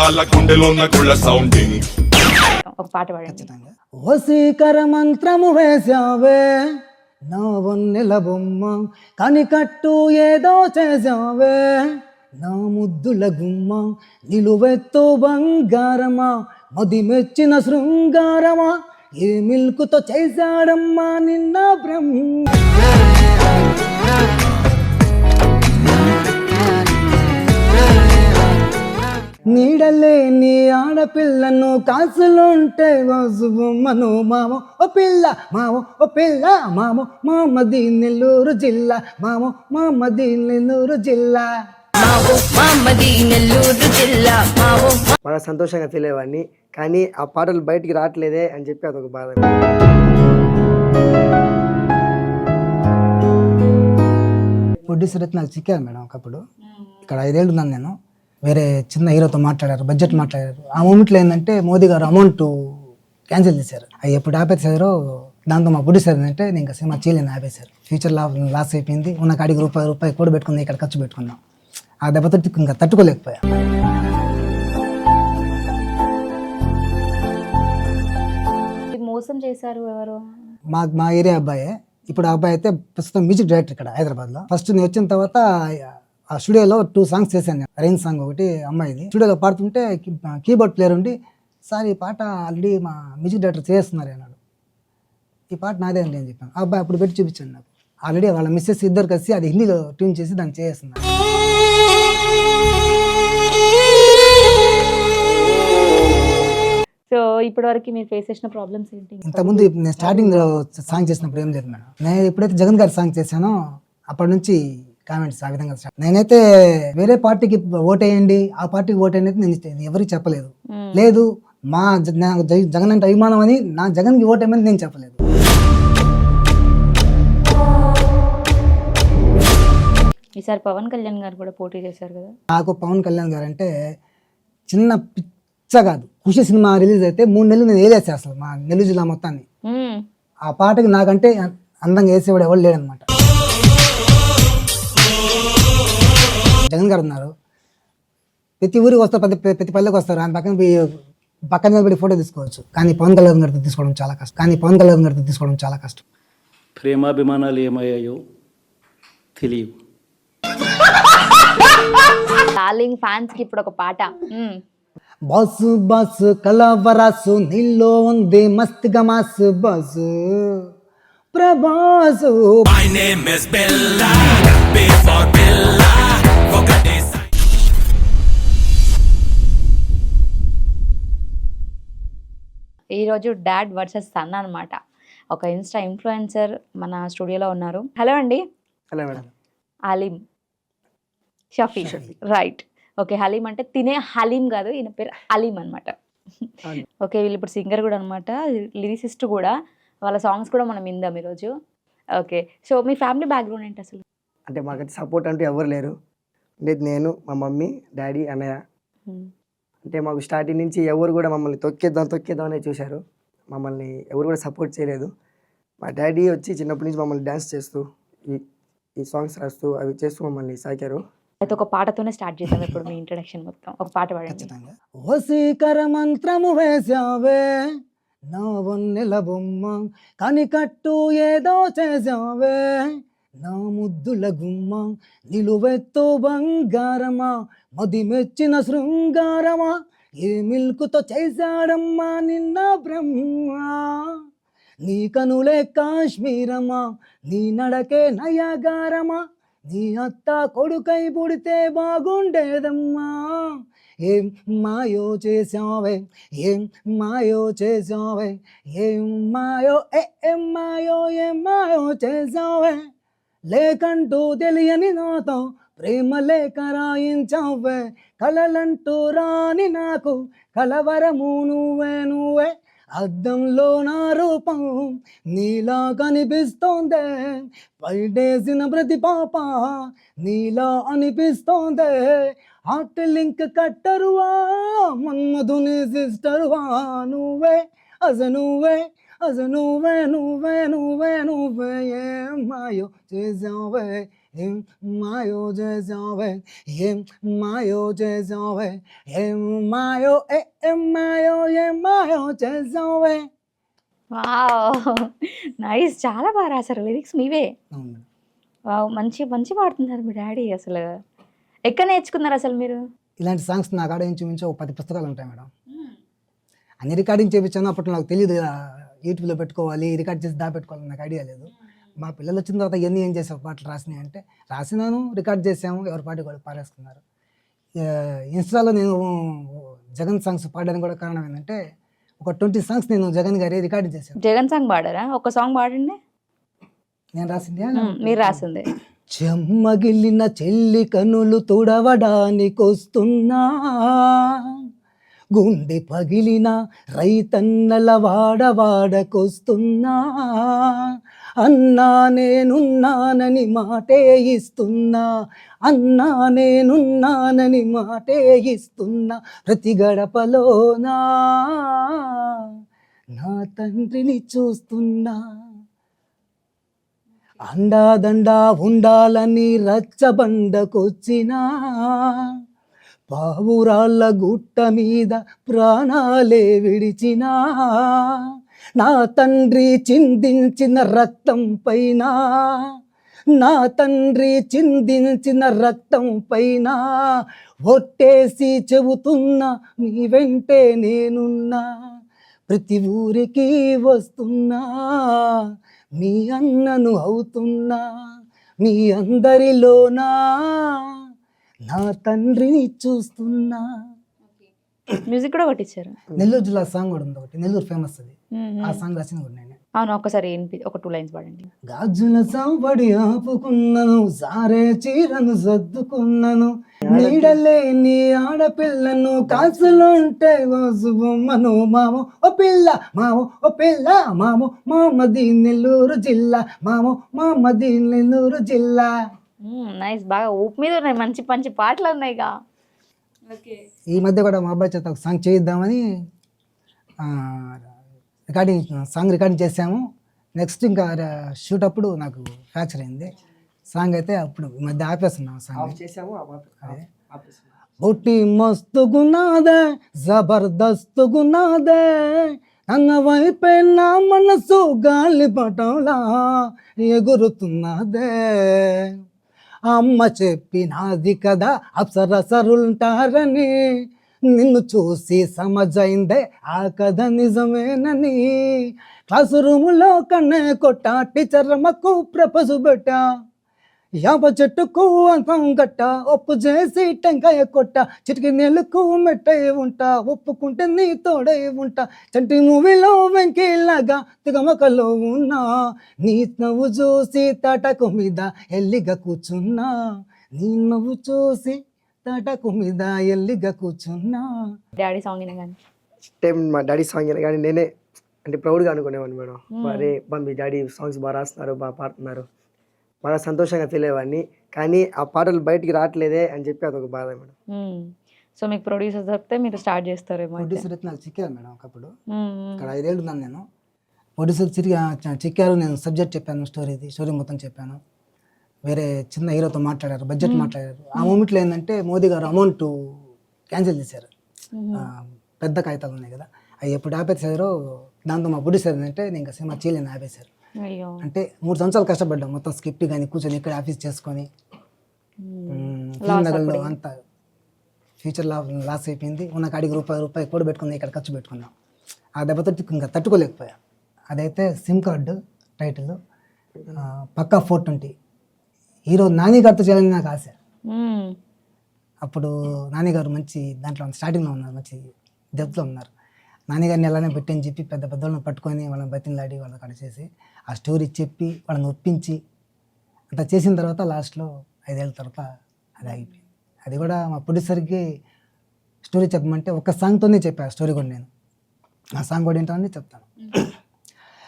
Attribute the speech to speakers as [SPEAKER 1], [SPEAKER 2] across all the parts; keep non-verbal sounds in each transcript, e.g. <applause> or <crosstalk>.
[SPEAKER 1] చుట్టాల గుండెలోన గుళ్ళ సౌండింగ్
[SPEAKER 2] ఒక పాట పాడండి.
[SPEAKER 3] ఖచ్చితంగా. వసీకర మంత్రము వేశావే నా వన్నెల బొమ్మ కనికట్టు ఏదో చేశావే. నా ముద్దుల గుమ్మ నిలువెత్తు బంగారమా మది మెచ్చిన శృంగారమా ఏ మిల్కుతో చేశాడమ్మా నిన్న బ్రహ్మ. నీడలే నీ ఆడపిల్లను కాసులుంటే వాసుబొమ్మను మామ ఓ పిల్ల మామ ఓ పిల్ల మామ మామది నెల్లూరు జిల్లా మామ మామది నెల్లూరు జిల్లా.
[SPEAKER 4] బాగా సంతోషంగా ఫీల్ అయ్యేవాడిని కానీ ఆ పాటలు బయటికి రావట్లేదే అని చెప్పి అదొక బాధ.
[SPEAKER 3] ప్రొడ్యూసర్ అయితే నాకు చిక్కారు మేడం ఒకప్పుడు. ఇక్కడ ఐదేళ్ళు ఉన్నాను నేను. వేరే చిన్న హీరోతో మాట్లాడారు బడ్జెట్ మాట్లాడారు. ఆ మూమెంట్లో ఏంటంటే మోదీ గారు అమౌంట్ క్యాన్సిల్ చేశారు. అవి ఎప్పుడు ఆపేసారో దాంతో మా ప్రొడ్యూసర్ ఏంటంటే నేను ఇంకా సినిమా చేయలేని ఆపేశారు. ఫ్యూచర్ లా లాస్ అయిపోయింది. ఉన్న కాడికి రూపాయి రూపాయి కూడా పెట్టుకుంది ఇక్కడ ఖర్చు పెట్టుకున్నాం. ఆ దెబ్బతో ఇంకా తట్టుకోలేకపోయా.
[SPEAKER 2] మోసం చేశారు ఎవరు?
[SPEAKER 3] మా మా ఏరియా అబ్బాయే. ఇప్పుడు ఆ అబ్బాయి అయితే ప్రస్తుతం మ్యూజిక్ డైరెక్టర్ ఇక్కడ హైదరాబాద్లో. ఫస్ట్ నేను వచ్చిన తర్వాత ఆ స్టూడియోలో టూ సాంగ్స్ చేశాను నేను. రైన్ సాంగ్ ఒకటి అమ్మాయిది. స్టూడియోలో పాడుతుంటే కీబోర్డ్ ప్లేయర్ ఉండి సార్ ఈ పాట ఆల్రెడీ మా మ్యూజిక్ డైరెక్టర్ చేస్తున్నారు అన్నాడు. ఈ పాట నాదే అండి అని చెప్పాను. ఆ అబ్బాయి అప్పుడు పెట్టి చూపించాను నాకు. ఆల్రెడీ వాళ్ళ మిస్సెస్ ఇద్దరు కలిసి అది హిందీలో ట్యూన్ చేసి దాన్ని చేస్తున్నారు.
[SPEAKER 2] సో ఇప్పటి వరకు మీరు ఫేస్ చేసిన ప్రాబ్లమ్స్ ఏంటి?
[SPEAKER 3] ఇంతకుముందు నేను స్టార్టింగ్ సాంగ్ చేసినప్పుడు ఏం లేదు మేడం? నేను ఎప్పుడైతే జగన్ గారి సాంగ్ చేశానో అప్పటి నుంచి కామెంట్స్ ఆ విధంగా. నేనైతే వేరే పార్టీకి ఓటేయండి ఆ పార్టీకి ఓటేయండి నేను ఎవరికి చెప్పలేదు. లేదు మా నాకు జగన్ అంటే అభిమానం అని నా జగన్కి ఓటేయమని నేను చెప్పలేదు
[SPEAKER 2] ఈసారి పవన్ కళ్యాణ్ గారు కూడా పోటీ చేశారు కదా
[SPEAKER 3] నాకు పవన్ కళ్యాణ్ గారు అంటే చిన్న పిచ్చ కాదు ఖుషి సినిమా రిలీజ్ అయితే మూడు నెలలు నేను వేలేసా అసలు మా నెల్లూరు జిల్లా మొత్తాన్ని. ఆ పాటకి నాకంటే అందంగా వేసేవాడు ఎవరు లేడనమాట జగన్ గారు ఉన్నారు. ప్రతి ఊరికి వస్తారు ప్రతి ప్రతి పల్లెకి వస్తారు. ఆయన పక్కన పక్కన నిలబడి ఫోటో తీసుకోవచ్చు. కానీ పవన్ కళ్యాణ్ గారితో తీసుకోవడం చాలా కష్టం. కానీ పవన్ కళ్యాణ్ గారితో తీసుకోవడం చాలా కష్టం.
[SPEAKER 5] ప్రేమాభిమానాలు ఏమయ్యాయో తెలియవు.
[SPEAKER 2] డార్లింగ్ ఫ్యాన్స్కి ఇప్పుడు ఒక పాట.
[SPEAKER 3] బాసు బాసు కలవరాసు నీలో ఉంది మస్త్ గమాసు బాసు ప్రభాసు.
[SPEAKER 2] ఈరోజు డాడ్ వర్సెస్ సన్ అన్నమాట. ఒక ఇన్స్టా ఇన్ఫ్లుయెన్సర్ మన స్టూడియోలో ఉన్నారు. హలో అండి.
[SPEAKER 4] అలా madam.
[SPEAKER 2] Aleem Shafi. Right. Okay haleem అంటే తినే హలీం కాదు ఈయన పేరు అలీం అనమాట. ఓకే వీళ్ళు ఇప్పుడు సింగర్ కూడా అనమాట లిరిసిస్ట్ కూడా. వాళ్ళ సాంగ్స్ కూడా మనం విందాం ఈరోజు. ఓకే సో మీ ఫ్యామిలీ బ్యాక్గ్రౌండ్ ఏంటి అసలు?
[SPEAKER 4] అంటే మాకైతే సపోర్ట్ అంటూ ఎవరు లేరు. లేదు నేను మా మమ్మీ డాడీ అన్నయ్య. అంటే మాకు స్టార్టింగ్ నుంచి ఎవరు కూడా మమ్మల్ని తొక్కేద్దాం తొక్కేద్దాం అనే చూశారు. మమ్మల్ని ఎవరు కూడా సపోర్ట్ చేయలేదు. మా డాడీ వచ్చి చిన్నప్పటి నుంచి మమ్మల్ని డ్యాన్స్ చేస్తూ ఈ ఈ సాంగ్స్ రాస్తూ అవి చేస్తూ మమ్మల్ని సాకారు.
[SPEAKER 2] అయితే ఒక పాటతోనే స్టార్ట్ చేద్దాం ఇప్పుడు మీ ఇంట్రడక్షన్ మొత్తం. ఒక పాట పాడండి.
[SPEAKER 3] మంత్రము వేశావే నా వన్నెల బొమ్మ కనికట్టు ఏదో చేశావే నా ముద్దుల గుమ్మ నిలువెత్తో బంగారమా మది మెచ్చిన శృంగారమా ఏ మిల్కుతో చేశాడమ్మా నిన్న బ్రహ్మ? నీ కనులే కాశ్మీరమా నీ నడకే నయగారమా నీ అత్త కొడుకై పుడితే బాగుండేదమ్మా? ఏం మాయో చేసావే ఏం మాయో చేసావే ఏం మాయో ఏ మాయో ఏ మాయో చేసావే లేకంటూ తెలియని నాతో ప్రేమ లేఖ రాయించావే కలలంటూ రాని నాకు కలవరము నువ్వే నువ్వే. అద్దంలో నా రూపం నీలా కనిపిస్తోందే. పైడేసిన ప్రతి పాప నీలా అనిపిస్తోందే. హార్ట్ లింక్ కట్టరువా మన్మధుని సిస్టరువా నువ్వే అస నువ్వే. అస నువ్వే నువ్వే నువ్వే నువ్వే ఏం మాయో చేసావే ఏం మాయో చేసావే ఏం మాయో చేసావే ఏం మాయో ఏ మాయో ఏం మాయో చేసావే
[SPEAKER 2] వావ్ నైస్ చాలా బాగా రాశారు లిరిక్స్ మీవే. వావ్ మంచి మంచి పాడుతున్నారు మీ డాడీ అసలు. ఎక్కడ నేర్చుకున్నారు అసలు మీరు?
[SPEAKER 3] ఇలాంటి సాంగ్స్ నా కాడ ఇంచుమించు ఒక పది పుస్తకాలు ఉంటాయి మేడం. అన్ని రికార్డింగ్ చేయించాను అప్పట్లో నాకు తెలియదు యూట్యూబ్లో పెట్టుకోవాలి రికార్డ్ చేసి దాపెట్టుకోవాలి నాకు ఐడియా లేదు. మా పిల్లలు వచ్చిన తర్వాత ఇవన్నీ ఏం చేసావు? పాటలు రాసినాయి అంటే రాసినాను రికార్డ్ చేసాము ఎవరి పాటి వాళ్ళు పారేసుకున్నారు. ఇన్స్టాలో నేను జగన్ సాంగ్స్ పాడడానికి కూడా కారణం ఏంటంటే ఒక ట్వంటీ సాంగ్స్ నేను జగన్ గారి రికార్డ్ చేశాను.
[SPEAKER 2] జగన్ సాంగ్ పాడారా? ఒక సాంగ్ పాడండి
[SPEAKER 3] నేను రాసింది?
[SPEAKER 2] మీరు రాసింది.
[SPEAKER 3] చెమ్మగిల్లిన చెల్లి కనులు తుడవడానికొస్తున్నా గుండె పగిలిన రైతన్నల వాడవాడకొస్తున్నా అన్నా నేనున్నానని మాటే ఇస్తున్నా. అన్నా నేనున్నానని మాటే ఇస్తున్నా. ప్రతి గడపలోనా నా తండ్రిని చూస్తున్నా. అండాదండా ఉండాలని రచ్చబండకొచ్చినా. పావురాళ్ళ గుట్ట మీద ప్రాణాలే విడిచినా నా తండ్రి చిందించిన రక్తం పైన నా తండ్రి చిందించిన రక్తం పైన ఒట్టేసి చెబుతున్నా నీ వెంటే నేనున్నా ప్రతి ఊరికి వస్తున్నా మీ అన్నను అవుతున్నా మీ అందరిలోనా? నా తండ్రిని చూస్తున్నా.
[SPEAKER 2] మ్యూజిక్ కూడా కొట్టించారు
[SPEAKER 3] నెల్లూరు జిల్లా సాంగ్ కూడా ఉంది ఒకటి. నెల్లూరు ఫేమస్ అది. ఆ. సాంగ్ రాసిన కూడా నేనే.
[SPEAKER 2] అవును ఒకసారి ఒక టూ లైన్స్ పాడండి.
[SPEAKER 3] గాజుల సంబడి ఆపుకున్నను సారే చీరను సర్దుకున్నను. నీడలే నీ ఆడపిల్లను కాసులుంటే వాసు బొమ్మను మామో ఓ పిల్ల మామో ఓ పిల్ల మామో మామది నెల్లూరు జిల్లా మామో మామది నెల్లూరు జిల్లా.
[SPEAKER 2] నైస్ బాగా ఊపు మీద ఉన్నాయి. మంచి మంచి పాటలు ఉన్నాయిగా.
[SPEAKER 3] ఈ మధ్య కూడా మా అబ్బాయి చేత ఒక సాంగ్ చేయిద్దామని ఆ, రికార్డింగ్ సాంగ్ రికార్డింగ్ చేసాము నెక్స్ట్ ఇంకా షూట్ అప్పుడు నాకు ఫ్రాక్చర్ అయింది. సాంగ్ అయితే అప్పుడు ఈ మధ్య ఆపేస్తున్నాం సాంగ్
[SPEAKER 4] ఆఫ్ చేసాము ఆఫ్ ఆఫ్- ఆపేసాము.
[SPEAKER 3] బొట్టి మస్తు గున్నాదే జబర్దస్త్ గున్నాదే నన్న వైపే నా మనసు గాలి పటంలా ఎగురుతున్నదే. అమ్మ చెప్పినది కదా అప్సరసరుంటారని. నిన్ను చూసి సమజైందే ఆ కథ నిజమేనని. క్లాసు రూములో కన్నే కొట్ట టీచర్ అమ్మకు ప్రపోజు పెట్టా. యాప చెట్టుకు అంతం గట్ట ఒప్పు చేసి టెంకాయ కొట్ట చిటికి నెలకు మెట్టై ఉంటా ఒప్పుకుంటే నీ తోడై ఉంటా. చంటి మూవీలో వెంకీలాగా తిగమకలో ఉన్నా నీ నవ్వు చూసి తాటకు మీద ఎల్లిగా కూర్చున్నా. నీ నవ్వు చూసి తాటకు మీద ఎల్లిగా కూర్చున్నా.
[SPEAKER 2] డాడీ సాంగ్ కానీ
[SPEAKER 4] టైం మా డాడీ సాంగ్ అయినా కానీ నేనే అంటే ప్రౌడ్గా అనుకునేవాడిని మేడం. బా మీ డాడీ సాంగ్స్ బాగా రాస్తున్నారు బాగా పాడుతున్నారు. బాగా సంతోషంగా ఫీల్ అయ్యేవాడిని. కానీ ఆ పాటలు బయటికి రావట్లేదే అని చెప్పి అదొక బాధ మేడం.
[SPEAKER 2] సో మీకు ప్రొడ్యూసర్ చెప్తే మీరు స్టార్ట్ చేస్తారేమో.
[SPEAKER 3] ప్రొడ్యూసర్ అయితే నాకు చిక్కారు మేడం ఒకప్పుడు. ఇక్కడ ఐదేళ్ళు ఉన్నాను నేను. ప్రొడ్యూసర్ చిరిగి చిక్కారు నేను సబ్జెక్ట్ చెప్పాను స్టోరీది స్టోరీ మొత్తం చెప్పాను. వేరే చిన్న హీరోతో మాట్లాడారు బడ్జెట్ మాట్లాడారు. ఆ మూమెంట్లో ఏంటంటే మోదీ గారు అమౌంట్ క్యాన్సిల్ చేశారు. ఆ, పెద్ద కాగితాలు ఉన్నాయి కదా. అవి ఎప్పుడు ఆపేసారో దాంతో మా ప్రొడ్యూసర్ ఏంటంటే నేను ఇంకా సినిమా చేయలేని ఆపేశారు. అంటే మూడు సంవత్సరాలు కష్టపడ్డాం. మొత్తం స్క్రిప్ట్ కానీ కూర్చొని ఇక్కడ ఆఫీస్ చేసుకొని. ఫిల్మ్ నగర్లో అంత ఫ్యూచర్ లా లాస్ అయిపోయింది. ఉన్న కాడికి రూపాయి రూపాయి కూడా పెట్టుకుంది ఇక్కడ ఖర్చు పెట్టుకున్నాం. ఆ దెబ్బతో ఇంకా తట్టుకోలేకపోయా. అదైతే సిమ్ కార్డు టైటిల్ పక్కా ఫోర్ ట్వంటీ. హీరో నాని గారితో చేయాలని నాకు ఆశ.
[SPEAKER 2] మ్మ్.
[SPEAKER 3] అప్పుడు నాని గారు మంచి దాంట్లో స్టార్టింగ్లో ఉన్నారు మంచి డెప్త్లో ఉన్నారు. నాని గారిని ఎలానే పెట్టని చెప్పి పెద్ద పెద్ద వాళ్ళని పట్టుకొని వాళ్ళని బతిలాడి వాళ్ళకి అక్కడ చేసి ఆ స్టోరీ చెప్పి వాళ్ళని ఒప్పించి అంత చేసిన తర్వాత లాస్ట్లో ఐదేళ్ళ తర్వాత అది ఆగిపోయింది. అది కూడా మా ప్రొడ్యూసర్కి స్టోరీ చెప్పమంటే ఒక సాంగ్తోనే చెప్పా స్టోరీ కూడా నేను. ఆ సాంగ్ కూడా ఏంటో అని చెప్తాను.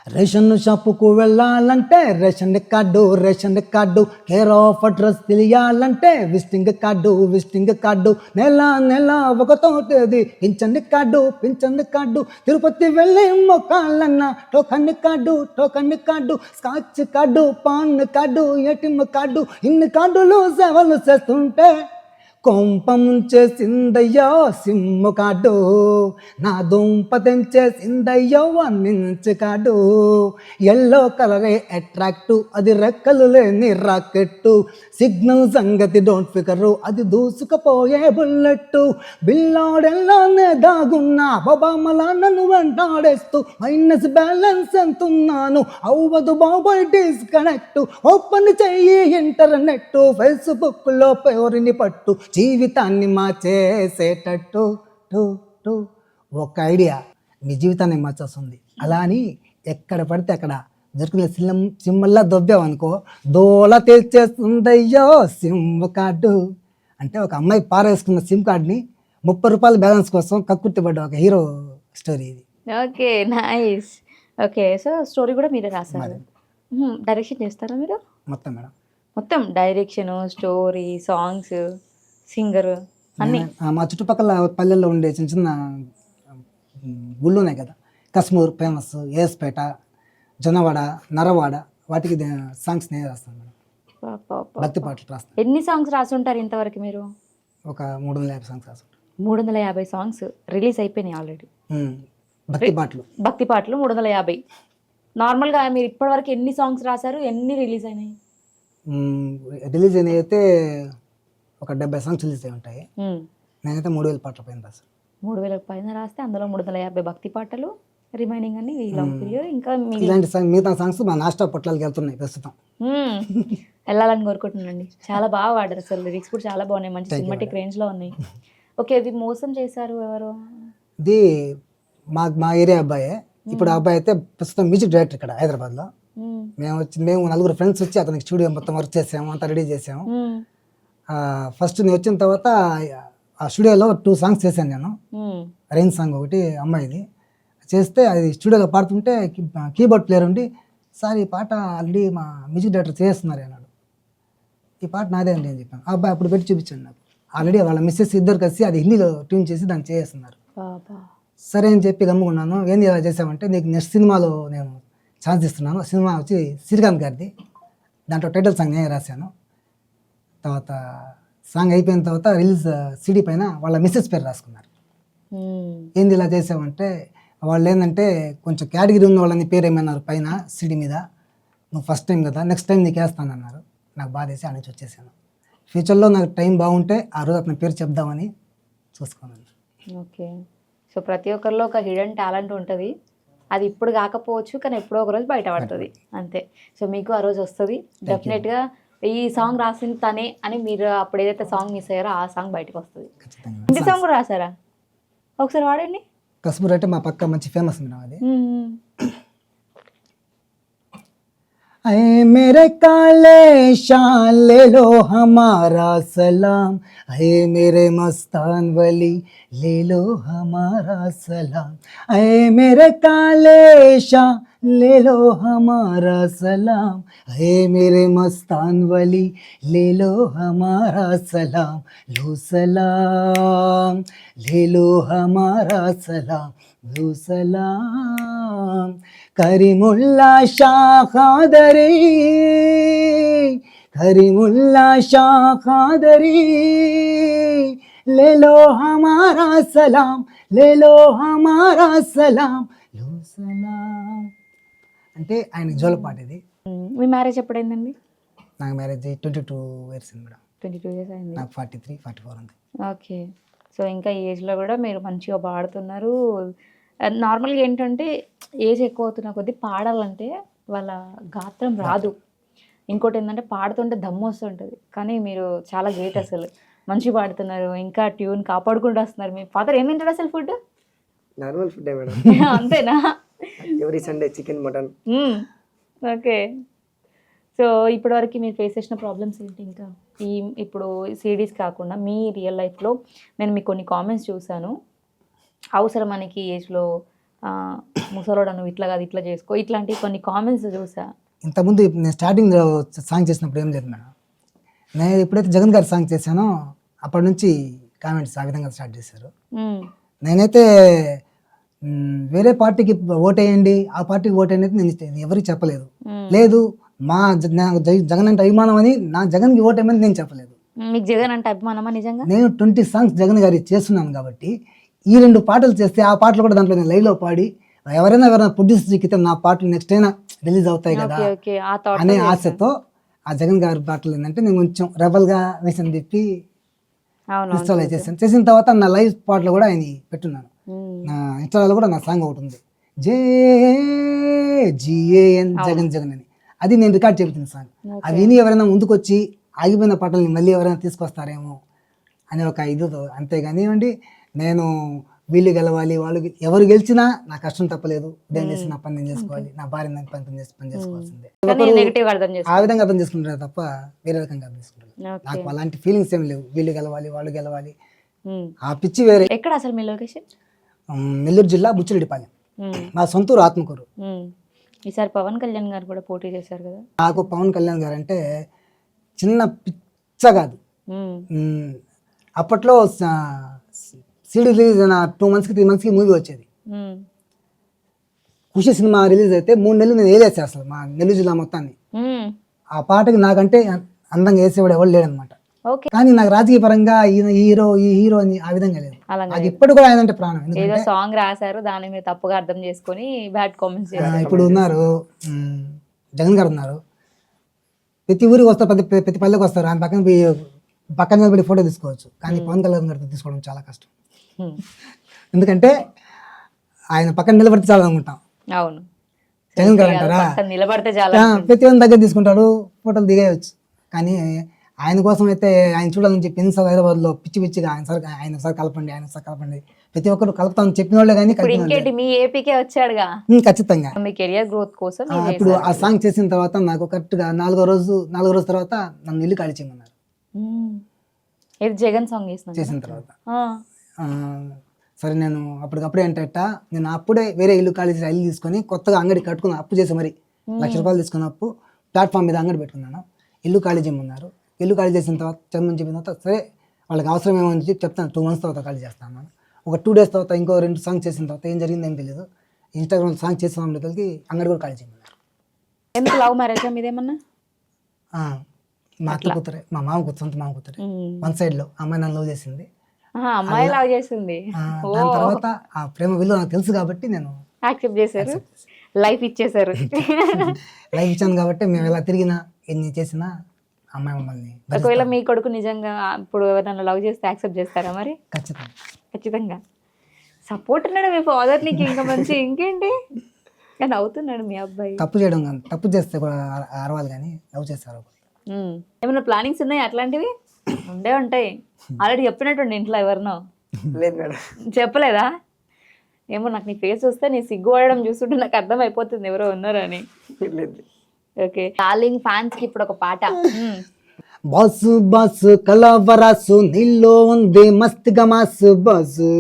[SPEAKER 3] రేషన్ షాపుకు వెళ్ళాలంటే ration card ration card care of address తెలియాలంటే విస్టింగ్ కార్డు విస్టింగ్ కార్డు. నెల నెల ఒకతో తేదీ పింఛన్ కార్డు పింఛన్ కార్డు. తిరుపతి వెళ్ళి మొక్కాలన్న token card token card. Scratch card PAN card ATM card. ఇన్ని కార్డులు సేవలు చేస్తుంటే కొంపం చేసిందయ్యో సిమ్ము కాడు. నా దుంప తెంచేసిందయ్యో అందించు కాడు. ఎల్లో కలరే అట్రాక్టు అది రెక్కలు లేని రాకెట్టు. సిగ్నల్ సంగతి డోంట్ ఫికరు అది దూసుకుపోయే బుల్లెట్టు. బిల్లాడెల్లానే దాగున్నా బాబామలా నన్ను వెంటాడేస్తూ. మైనస్ బ్యాలెన్స్ ఎంతున్నాను అవ్వదు బాబాయ్ డిస్కనెక్ట్. ఓపెన్ చెయ్యి ఇంటర్నెట్ ఫేస్బుక్లో పేరుని పట్టు. జీవితాన్ని మార్చేసేటట్టు టు టు. ఒక ఐడియా మీ జీవితాన్ని మార్చేస్తుంది. అలా అని ఎక్కడ పడితే అక్కడ దొరికిన సిల్లం సిమ్మల్లా దొబ్బావనుకో దోల తెచ్చేస్తుందయ్యో సిమ్ కార్డు. అంటే ఒక అమ్మాయి పారేసుకున్న సిమ్ కార్డ్ని ముప్పై రూపాయల బ్యాలెన్స్ కోసం కక్కుర్తిపడ్డ ఒక హీరో స్టోరీ ఇది.
[SPEAKER 2] Okay nice. Okay so story కూడా మీరే రాశారు. డైరెక్షన్ చేస్తారా మీరు?
[SPEAKER 3] మొత్తం మేడం.
[SPEAKER 2] మొత్తం డైరెక్షన్ స్టోరీ సాంగ్స్. సింగర్ అన్ని.
[SPEAKER 3] మా చుట్టుపక్కల పల్లెల్లో ఉండే చిన్న చిన్న గుళ్ళు ఉన్నాయి కదా. కశ్మూర్ ఫేమస్ ఏఎస్పేట జొన్నవాడ నరవాడ వాటికి సాంగ్స్ నేను రాస్తాను మేడం. భక్తి పాటలు రాస్తాను.
[SPEAKER 2] ఎన్ని సాంగ్స్ రాసుంటారు ఇంతవరకు మీరు?
[SPEAKER 3] ఒక మూడు వందల యాభై సాంగ్స్ రాస్తాను
[SPEAKER 2] మూడు వందల యాభై సాంగ్స్ రిలీజ్ అయిపోయినాయి ఆల్రెడీ
[SPEAKER 3] భక్తి పాటలు.
[SPEAKER 2] భక్తి పాటలు మూడు వందల యాభై. నార్మల్గా మీరు ఇప్పటివరకు ఎన్ని సాంగ్స్ రాశారు? ఎన్ని రిలీజ్ అయినాయి?
[SPEAKER 3] రిలీజ్ అయినవి అయితే ఒక డెబ్బై సాంగ్స్ రిలీజ్ అయి ఉంటాయి. నేనైతే మూడు వేల పాటల పైన రాస్తాను
[SPEAKER 2] మూడు వేలకు పైన రాస్తే అందులో మూడు వందల యాభై భక్తి పాటలు రిమైనింగ్ అన్ని ఇంకా
[SPEAKER 3] ఇలాంటి సాంగ్ మిగతా సాంగ్స్ మా నాస్టా పొట్లాలకి వెళ్తున్నాయి ప్రస్తుతం.
[SPEAKER 2] వెళ్ళాలని కోరుకుంటున్నానండి. చాలా బాగా వాడారు అసలు లిరిక్స్ కూడా చాలా బాగున్నాయి. మంచి సినిమాటిక్ రేంజ్లో ఉన్నాయి. ఓకే ఇది మోసం చేశారు ఎవరు?
[SPEAKER 3] ఇది మా మా ఏరియా అబ్బాయే. ఇప్పుడు ఆ అబ్బాయి అయితే ప్రస్తుతం మ్యూజిక్ డైరెక్టర్ ఇక్కడ హైదరాబాద్లో.
[SPEAKER 2] మ్మ్.
[SPEAKER 3] మేము వచ్చి మేము నలుగురు ఫ్రెండ్స్ వచ్చి అతనికి స్టూడియో మొత్తం వర్క్ చేసాము అంతా రెడీ చేసాము. ఫస్ట్ నేను వచ్చిన తర్వాత ఆ స్టూడియోలో టూ సాంగ్స్ చేశాను నేను. రైన్ సాంగ్ ఒకటి అమ్మాయిది. చేస్తే అది స్టూడియోలో పాడుతుంటే కీబోర్డ్ ప్లేయర్ ఉండి సార్ ఈ పాట ఆల్రెడీ మా మ్యూజిక్ డైరెక్టర్ చేస్తున్నారు అన్నాడు. ఈ పాట నాదే అండి అని చెప్పాను. ఆ అబ్బాయి అప్పుడు పెట్టి చూపించాను నాకు. ఆల్రెడీ వాళ్ళ మిస్సెస్ ఇద్దరు కలిసి అది హిందీలో ట్యూన్ చేసి దాన్ని చేస్తున్నారు. సరే అని చెప్పి గమ్ముకున్నాను. ఏంది ఇలా చేసామంటే నీకు నెక్స్ట్ సినిమాలో నేను ఛాన్స్ ఇస్తున్నాను. సినిమా వచ్చి శ్రీకాంత్ గారిది. దాంట్లో టైటిల్ సాంగ్ నేనే రాశాను. తర్వాత సాంగ్ అయిపోయిన తర్వాత రిలీజ్ సిడీ పైన వాళ్ళ మిస్సెస్ పేరు రాసుకున్నారు. ఏంది ఇలా చేసామంటే వాళ్ళు ఏంటంటే కొంచెం కేటగిరీ ఉన్న వాళ్ళని పేరు ఏమన్నారు పైన సిడీ మీద. నువ్వు ఫస్ట్ టైం కదా నెక్స్ట్ టైం నీకు వేస్తానన్నారు నాకు బాధ వేసి ఆ నుంచి వచ్చేసాను. ఫ్యూచర్లో నాకు టైం బాగుంటే ఆ రోజు అతని పేరు చెప్దామని చూసుకున్నాను.
[SPEAKER 2] ఓకే. సో ప్రతి ఒక్కరిలో ఒక హిడెన్ టాలెంట్ ఉంటుంది. అది ఇప్పుడు కాకపోవచ్చు కానీ ఎప్పుడో ఒక రోజు బయట పడుతుంది. అంతే. సో మీకు ఆ రోజు వస్తుంది. డెఫినెట్గా ఈ సాంగ్ రాసింది తనే అని మీరు అప్పుడు ఏదైతే సాంగ్ మిస్ అయ్యారో ఆ సాంగ్ బయటకు వస్తుంది
[SPEAKER 3] ఖచ్చితంగా
[SPEAKER 2] ఇంటి సాంగ్ కూడా రాసారా ఒకసారి వాడండి
[SPEAKER 3] కస్బూర్ అంటే మా పక్క మంచి ఫేమస్ మేడం అది
[SPEAKER 2] మ్మ్.
[SPEAKER 3] ऐ मेरे काले शान ले लो हमारा सलाम ऐ मेरे मस्तान वली ले लो हमारा सलाम ऐ मेरे काले शान ले लो हमारा सलाम। है मेरे मस्तान वली ले लो हमारा सलाम। लो सलाम ले लो हमारा सलाम। लो सलाम करीमुल्ला शाह खादरी। करीमुल्ला शाह खादरी। ले लो हमारा सलाम ले लो हमारा सलाम। लो सलाम। అంటే ఆయన జోలపాట ఇది.
[SPEAKER 2] మీ మ్యారేజ్ ఎప్పుడైందండి?
[SPEAKER 3] నాకు marriage twenty two years madam.
[SPEAKER 2] Twenty two years అయింది.
[SPEAKER 3] నాకు ఫార్టీ త్రీ ఫార్టీ ఫోర్ ఉంది.
[SPEAKER 2] ఓకే. సో ఇంకా ఈ ఏజ్లో కూడా మీరు మంచిగా పాడుతున్నారు. నార్మల్గా ఏంటంటే ఏజ్ ఎక్కువ అవుతున్న కొద్దీ పాడాలంటే వాళ్ళ గాత్రం రాదు. ఇంకోటి ఏంటంటే పాడుతుంటే దమ్ము వస్తుంటుంది. కానీ మీరు చాలా గ్రేట్ అసలు. మంచి పాడుతున్నారు. ఇంకా ట్యూన్ కాపాడుకుంటూ వస్తున్నారు. మీ ఫాదర్ ఏం తింటాడు అసలు ఫుడ్?
[SPEAKER 4] Normal madam. <laughs>
[SPEAKER 2] అంతేనా?
[SPEAKER 4] Every Sunday chicken mutton.
[SPEAKER 2] Okay. So ఇప్పటివరకు మీరు ఫేస్ చేసిన ప్రాబ్లమ్స్ ఏంటి ఇంకా? ఈ ఇప్పుడు సిడీస్ కాకుండా మీ రియల్ లైఫ్లో నేను మీకు కొన్ని కామెంట్స్ చూశాను. అవసరం మనకి ఏజ్లో ఆ, ముసలోడా నువ్వు ఇట్లా కాదు ఇట్లా చేసుకో ఇట్లాంటి కొన్ని కామెంట్స్ చూసా
[SPEAKER 3] ఇంతకుముందు నేను స్టార్టింగ్ సాంగ్ చేసినప్పుడు ఏం లేదు మేడం? నేను ఎప్పుడైతే జగన్ గారి సాంగ్ చేశానో అప్పటి నుంచి కామెంట్స్ ఆ విధంగా స్టార్ట్ చేశారు. నేనైతే వేరే పార్టీకి ఓటేయండి ఆ పార్టీకి ఓటేయండి నేను ఎవరికి చెప్పలేదు. లేదు మా నాకు జగన్ అంటే అభిమానం అని నా జగన్కి ఓటేయమని నేను చెప్పలేదు.
[SPEAKER 2] మీకు జగన్ అంటే అభిమానమా నిజంగా?
[SPEAKER 3] నేను ట్వంటీ సాంగ్స్ జగన్ గారి చేస్తున్నాను కాబట్టి ఈ రెండు పాటలు చేస్తే ఆ పాటలు కూడా దాంట్లో నేను లైవ్లో పాడి ఎవరైనా ఎవరైనా ప్రొడ్యూస్ చిక్కితే నా పాటలు నెక్స్ట్ అయినా రిలీజ్ అవుతాయి కదా అనే ఆశతో ఆ జగన్ గారి పాటలు ఏంటంటే నేను కొంచెం రెబల్గా వేసిన తిప్పి
[SPEAKER 2] అవును
[SPEAKER 3] ఇన్స్టాల్ చేశాను. చేసిన తర్వాత నా లైవ్ పాటలు కూడా ఆయన పెట్టున్నాను. నా ఇన్స్టాలో కూడా నా సాంగ్ ఒకటి ఉంది. జే జిఏఎన్ జగన్ జగన్ అని. అది నేను రికార్డ్ చేపించిన సాంగ్. అవి విని ఎవరైనా ముందుకు వచ్చి ఆగిపోయిన పాటల్ని మళ్ళీ ఎవరైనా తీసుకొస్తారేమో అనే ఒక ఇదితో అంతేగానివ్వండి నేను వీళ్ళు గెలవాలి వాళ్ళు ఎవరు గెలిచినా నా కష్టం తప్పలేదు. ఉదయం చేసి నా పని నేను చేసుకోవాలి. నా భార్య నా పని పని చేసి పని చేసుకోవాల్సిందే. ఆ విధంగా అర్థం చేసుకుంటారు తప్ప వేరే రకంగా అర్థం చేసుకుంటారు. నాకు అలాంటి ఫీలింగ్స్ ఏం లేవు. వీళ్ళు గెలవాలి వాళ్ళు గెలవాలి. ఆ పిచ్చి వేరే.
[SPEAKER 2] ఎక్కడ అసలు మీ లొకేషన్
[SPEAKER 3] నెల్లూరు జిల్లా బుచ్చిరెడ్డిపాలెం. మా సొంతూరు ఆత్మకూరు.
[SPEAKER 2] ఈసారి పవన్ కళ్యాణ్ గారు కూడా పోటీ చేశారు కదా?
[SPEAKER 3] నాకు పవన్ కళ్యాణ్ గారు అంటే చిన్న పిచ్చ కాదు. అప్పట్లో సీడీ రిలీజ్ అయిన టూ మంత్స్కి త్రీ మంత్స్కి మూవీ వచ్చేది. ఖుషి సినిమా రిలీజ్ అయితే మూడు నెలలు నేను వేలేసా అసలు మా నెల్లూరు జిల్లా మొత్తాన్ని. ఆ పాటకి నాకంటే అందంగా వేసేవాడు ఎవరు లేడనమాట. కానీ నాకు రాజకీయ పరంగా ఈయన ఈ హీరో ఈ హీరో అని ఆ విధంగా లేదు.
[SPEAKER 2] అలా
[SPEAKER 3] నాకు ఇప్పుడు కూడా ఆయన అంటే ప్రాణం
[SPEAKER 2] ఏదో సాంగ్ రాశారు దాన్ని మీరు తప్పుగా అర్థం చేసుకొని బ్యాడ్ కామెంట్స్
[SPEAKER 3] ఇప్పుడు ఉన్నారు జగన్ గారు ఉన్నారు. ప్రతి ఊరికి వస్తారు ప్రతి ప్రతి పల్లెకి వస్తారు. ఆయన పక్కన పోయి పక్కన నిలబడి ఫోటో తీసుకోవచ్చు. కానీ పవన్ కళ్యాణ్ గారితో తీసుకోవడం చాలా కష్టం. ఎందుకంటే ఆయన పక్కన నిలబడితే చాలా అనుకుంటాం.
[SPEAKER 2] అవును.
[SPEAKER 3] జగన్ గారు అంటారా?
[SPEAKER 2] నిలబడితే చాలా
[SPEAKER 3] ప్రతి ఒక్క దగ్గర తీసుకుంటాడు ఫోటోలు దిగేయచ్చు. కానీ ఆయన కోసం అయితే ఆయన చూడాలని చెప్పి ఎన్నిసార్లు హైదరాబాద్లో పిచ్చి పిచ్చిగా ఆయన సార్ ఆయన సార్ కలపండి ఆయన సార్ కలపండి. ప్రతి ఒక్కరు కలుపుతామని చెప్పిన వాళ్ళే కానీ.
[SPEAKER 2] ఇంకేంటి? మీ ఏపీకే వచ్చాడుగా?
[SPEAKER 3] ఖచ్చితంగా.
[SPEAKER 2] మీ కెరియర్ గ్రోత్ కోసం
[SPEAKER 3] ఇప్పుడు. ఆ సాంగ్ చేసిన తర్వాత నాకు కరెక్ట్గా నాలుగో రోజు నాలుగో రోజు తర్వాత నన్ను ఇల్లు ఖాళీ చేయమన్నారు.
[SPEAKER 2] జగన్ సాంగ్ చేసిన
[SPEAKER 3] తర్వాత? సరే నేను అప్పటికప్పుడు ఏంటంట నేను అప్పుడే వేరే ఇల్లు ఖాళీ చేసి ఇల్లు తీసుకొని కొత్తగా అంగడి కట్టుకుని అప్పు చేసి మరి లక్ష రూపాయలు తీసుకున్న అప్పు ప్లాట్ఫామ్ మీద అంగడి పెట్టుకున్నాను. ఇల్లు ఖాళీ చేయమన్నారు. ఇల్లు ఖాళీ చేసిన తర్వాత చెప్పమని చెప్పిన తర్వాత సరే వాళ్ళకి అవసరం ఏమో అని చెప్పి చెప్తాను. టూ మంత్స్ తర్వాత ఖాళీ చేస్తాను. ఒక టూ డేస్ తర్వాత ఇంకో రెండు సాంగ్ చేసిన తర్వాత ఏం జరిగింది ఏం తెలియదు ఇన్స్టాగ్రామ్ సాంగ్ చేసిన వాళ్ళకి అంగడి కూడా ఖాళీ చేయమన్నారు
[SPEAKER 2] ఎందుకు లవ్ మ్యారేజ్ మీదేమన్నా?
[SPEAKER 3] మా అక్క కూతురే మా మామ కూతురు సొంత మామ కూతురే. వన్ సైడ్లో అమ్మాయి నన్ను లవ్ చేసింది.
[SPEAKER 2] అమ్మాయి లవ్ చేసింది.
[SPEAKER 3] దాని తర్వాత ఆ ప్రేమ విలువ నాకు తెలుసు కాబట్టి నేను
[SPEAKER 2] యాక్సెప్ట్ చేశారు? లైఫ్ ఇచ్చేశారు. <laughs>
[SPEAKER 3] లైఫ్ ఇచ్చాను కాబట్టి మేము ఎలా తిరిగినా ఎన్ని చేసినా అమ్మాయి మమ్మల్ని.
[SPEAKER 2] ఒకవేళ మీ కొడుకు నిజంగా ఇప్పుడు ఎవరైనా లవ్ చేస్తే యాక్సెప్ట్ చేస్తారా మరి?
[SPEAKER 3] ఖచ్చితంగా.
[SPEAKER 2] ఖచ్చితంగా. సపోర్ట్ ఉన్నాడు మీ ఫాదర్ నీకు ఇంకా మంచి ఇంకేంటి? కానీ అవుతున్నాడు మీ అబ్బాయి.
[SPEAKER 3] తప్పు చేయడం కానీ తప్పు చేస్తే కూడా అర- అరవాలి కానీ లవ్ చేస్తారు.
[SPEAKER 2] ఏమైనా ప్లానింగ్స్ ఉన్నాయి అట్లాంటివి? ఉండే ఉంటాయి. ఆల్రెడీ చెప్పినట్టుండి ఇంట్లో ఎవరినో.
[SPEAKER 4] లేదు మేడం.
[SPEAKER 2] చెప్పలేదా? ఏమో నాకు నీ ఫేస్ వస్తే నీ సిగ్గుపడడం చూస్తుంటే నాకు అర్థం అయిపోతుంది ఎవరో ఉన్నారని.
[SPEAKER 4] లేదు.
[SPEAKER 2] ఓకే డార్లింగ్ ఫ్యాన్స్కి ఇప్పుడు ఒక పాట.
[SPEAKER 3] బాసు బాసు కలవరాసు నీలో ఉంది మస్త్ గమాసు బాసు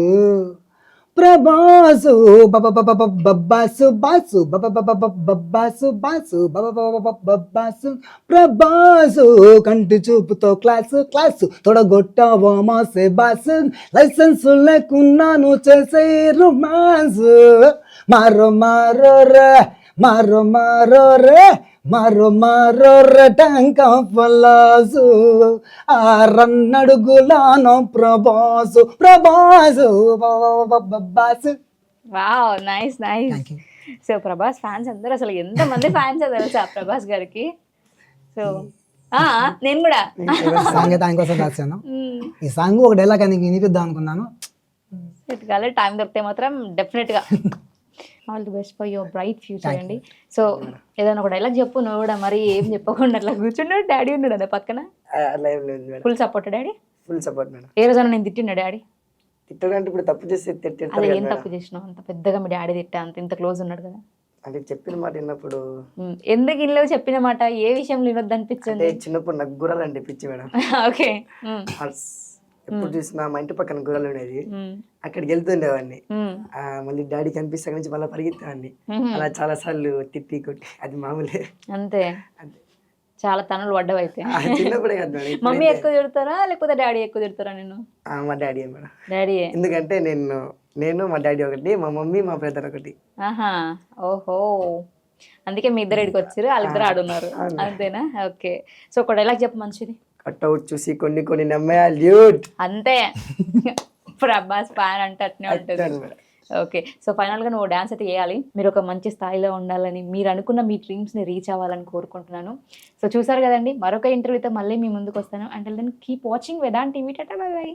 [SPEAKER 3] ప్రభాసు బబ బబ బబ బబ్బాసు బాసు బబ బబ బబ బబ్బాసు బాసు బబ బబ బబ బబ్బాసు ప్రభాసు కంటి చూపుతో క్లాసు క్లాసు తొడగొట్టావో మాసే బాసు లైసెన్స్ లేకున్నాను చేసే రొమాన్స్ మారో మారో రే మారో మారో రే మారో మారో రటంక పలాసు ఆ రన్నడుగులానో Prabhas
[SPEAKER 2] Prabhas boss. Wow
[SPEAKER 3] nice nice.
[SPEAKER 2] So Prabhas fans అందరూ అసలు ఎంత మంది ఫ్యాన్స్ తెలుసా ప్రభాస్ గారికి? సో ఆ నేను కూడా.
[SPEAKER 3] సాంగ్ కోసం రాశాను. ఈ సాంగ్ ఒక డైలాగ్ ఆయనకి వినిపిద్దాం అనుకున్నాను.
[SPEAKER 2] టైం దొరికితే మాత్రం డెఫినెట్గా all the best for your bright future అండి. సో ఏదైనా ఒక డైలాగ్ చెప్పు నువ్వు కూడా మరి ఏం చెప్పకుండా అట్లా కూర్చున్నాడు డాడీ ఉన్నాడు అదే పక్కన. Full support daddy
[SPEAKER 4] full support madam.
[SPEAKER 2] ఏ రోజైనా నేను తిట్టినా డాడీ
[SPEAKER 4] తిట్టడంటే ఇప్పుడు తప్పు చేస్తే తిట్- తిడతారు
[SPEAKER 2] అదే
[SPEAKER 4] కదా
[SPEAKER 2] ఏం. తప్పు చేసినావు? అంత పెద్దగా మీ డాడీ తిట్టా అంత ఇంత క్లోజ్ ఉన్నాడు కదా.
[SPEAKER 4] అంటే చెప్పిన మాట విన్నప్పుడు.
[SPEAKER 2] ఎందుకు ఇల్లు చెప్పిన మాట? ఏ విషయం వినొద్దు అనిపించింది?
[SPEAKER 4] చిన్నప్పుడు నాకు గుర్రాలంటే పిచ్చి మేడం. <laughs>
[SPEAKER 2] ఓకే.
[SPEAKER 4] ఎప్పుడు చూసినా మా ఇంటి పక్కన గుర్రాలు ఉండేది. అక్కడికి వెళ్తుండేవాడిని. మళ్ళీ డాడీ కనిపిస్తే అక్కడి నుంచి మళ్ళీ పరిగెత్తేవాడిని. అలా చాలా సార్లు తిట్టి కొట్టి అది మామూలే.
[SPEAKER 2] అంతే.
[SPEAKER 4] అంతే.
[SPEAKER 2] చాలా తనులు పడ్డవైతే.
[SPEAKER 4] చిన్నప్పుడే కదా
[SPEAKER 2] మమ్మీ ఎక్కువ తిడతారా లేకపోతే డాడీ ఎక్కువ తిడతారా నేను
[SPEAKER 4] మా డాడీ మేడం.
[SPEAKER 2] డాడీయే
[SPEAKER 4] ఎందుకంటే నేను నేను మా డాడీ ఒకటి మా మమ్మీ మా బ్రదర్ ఒకటి.
[SPEAKER 2] ఆహా ఓహో. అందుకే మీ ఇద్దరు ఇక్కడికి వచ్చారు వాళ్ళిద్దరు ఆడున్నారు. అంతేనా? ఓకే. సో ఒక డైలాగ్ చెప్పు మంచిది.
[SPEAKER 4] కట్అవుట్ చూసి కొన్ని కొన్ని నమ్మేయాలి డ్యూట్
[SPEAKER 2] అంతే. ప్రభాస్ ఫ్యాన్ అంటే అట్నే ఉంటుంది. ఓకే సో ఫైనల్గా నువ్వు డ్యాన్స్ అయితే వేయాలి మీరు ఒక మంచి స్థాయిలో ఉండాలని మీరు అనుకున్న మీ డ్రీమ్స్ని రీచ్ అవ్వాలని కోరుకుంటున్నాను. సో చూసారు కదండి మరొక ఇంటర్వ్యూతో మళ్ళీ మీ ముందుకు వస్తాను. అంటే దెన్ కీప్ వాచింగ్ వెదాన్ టీవీ టాటా బై బై